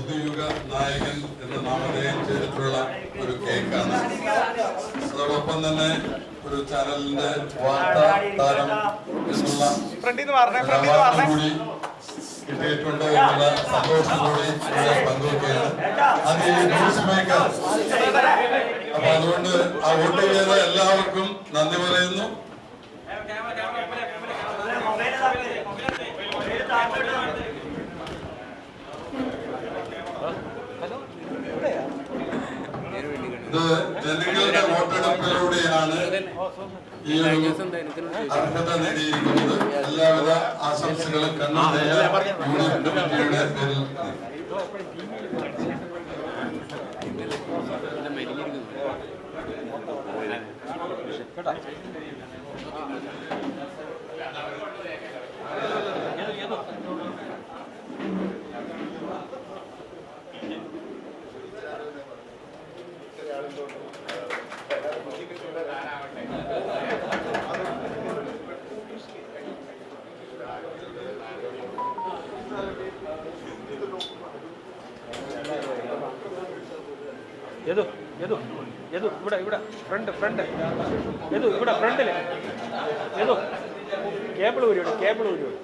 പുതുയുഗ നായകൻ എന്ന നാമധേയം ചെയ്തിട്ടുള്ള ഒരു കേക്കാണ്. അതോടൊപ്പം തന്നെ ഒരു ചാനലിന്റെ വാർത്താ താരം എന്നുള്ള കൂടി കിട്ടിയിട്ടുണ്ട് എന്നുള്ള സന്തോഷം കൂടി ഇവിടെ പങ്കുവെക്കുകയാണ്. അത് ഈ ന്യൂസ് മേക്കർ. അപ്പൊ അതുകൊണ്ട് ആ വോട്ട് ചെയ്ത എല്ലാവർക്കും നന്ദി പറയുന്നു. ഇത് ജനങ്ങളുടെ വോട്ടെടുപ്പിലൂടെയാണ് ഈ അർഹത നേടിയിരിക്കുന്നത്. എല്ലാവിധ ആശംസകളും കണ്ണൂർ യൂണിയൻ കമ്മിറ്റിയുടെ പേരിൽ യദു യദു യദു ഇവിടെ ഇവിടെ ഫ്രണ്ട് ഫ്രണ്ട് യദു ഇവിടെ ഫ്രണ്ടിൽ യദു കേബിൾ ഊരിയോട് കേബിൾ ഊരിയോട്